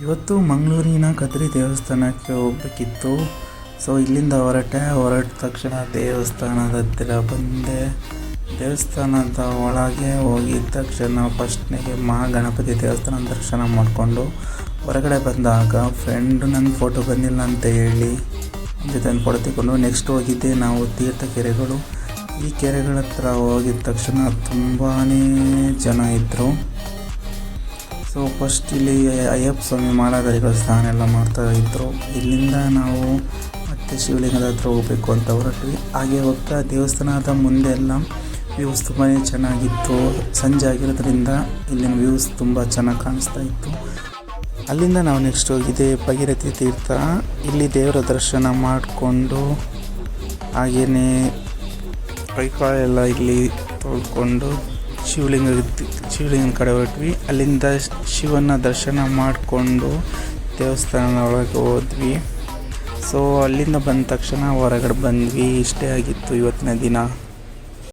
ಇವತ್ತು ಮಂಗಳೂರಿನ ಕದ್ರಿ ದೇವಸ್ಥಾನಕ್ಕೆ ಹೋಗ್ಬೇಕಿತ್ತು. ಸೊ ಇಲ್ಲಿಂದ ಹೊರಟೆ, ಹೊರಟ ತಕ್ಷಣ ದೇವಸ್ಥಾನದ ಹತ್ತಿರ ಬಂದೆ. ದೇವಸ್ಥಾನದ ಒಳಗೆ ಹೋಗಿದ ತಕ್ಷಣ ಫಸ್ಟ್ನಿಗೆ ಮಹಾಗಣಪತಿ ದೇವಸ್ಥಾನ ದರ್ಶನ ಮಾಡಿಕೊಂಡು ಹೊರಗಡೆ ಬಂದಾಗ ಫ್ರೆಂಡ್ ನನ್ನ ಫೋಟೋ ಬಂದಿಲ್ಲ ಅಂತ ಹೇಳಿ ಜೊತೆ ಫೋಟೋ ತಗೊಂಡು ನೆಕ್ಸ್ಟ್ ಹೋಗಿದ್ದೆ ನಾವು ತೀರ್ಥ ಕೆರೆಗಳು ಈ ಕೆರೆಗಳ ಹತ್ರ ಹೋಗಿದ ತಕ್ಷಣ ತುಂಬಾ ಜನ ಇದ್ದರು ಸೊ ಫಸ್ಟ್ ಇಲ್ಲಿ ಅಯ್ಯಪ್ಪ ಸ್ವಾಮಿ ಮಾಲಾಧಾರಿಗಳು ಸ್ನಾನ ಎಲ್ಲ ಮಾಡ್ತಾ ಇದ್ದರು ಇಲ್ಲಿಂದ ನಾವು ಮತ್ತೆ ಶಿವಲಿಂಗದ ಹತ್ರ ಹೋಗಬೇಕು ಅಂತ ಹೊರಟ್ವಿ. ಹಾಗೆ ಹೋಗ್ತಾ ದೇವಸ್ಥಾನದ ಮುಂದೆ ಎಲ್ಲ ವ್ಯೂಸ್ ತುಂಬಾ ಚೆನ್ನಾಗಿತ್ತು. ಸಂಜೆ ಆಗಿರೋದ್ರಿಂದ ಇಲ್ಲಿನ ವ್ಯೂಸ್ ತುಂಬ ಚೆನ್ನಾಗಿ ಕಾಣಿಸ್ತಾ ಇತ್ತು. ಅಲ್ಲಿಂದ ನಾವು ನೆಕ್ಸ್ಟ್ ಹೋಗಿದ್ದೆ ಭಗೀರಥಿ ತೀರ್ಥ. ಇಲ್ಲಿ ದೇವರ ದರ್ಶನ ಮಾಡಿಕೊಂಡು ಹಾಗೆಯೇ ಕೈಕಾಳೆಲ್ಲ ಇಲ್ಲಿ ತೊಳ್ಕೊಂಡು ಶಿವಲಿಂಗ ಶಿವಲಿಂಗನ ಕಡೆ ಹೊರಟ್ವಿ. ಅಲ್ಲಿಂದ ಶಿವನ ದರ್ಶನ ಮಾಡಿಕೊಂಡು ದೇವಸ್ಥಾನದ ಒಳಗೆ ಹೋದ್ವಿ. ಸೊ ಅಲ್ಲಿಂದ ಬಂದ ತಕ್ಷಣ ಹೊರಗಡೆ ಬಂದ್ವಿ. ಇಷ್ಟೇ ಆಗಿತ್ತು ಇವತ್ತಿನ ದಿನ.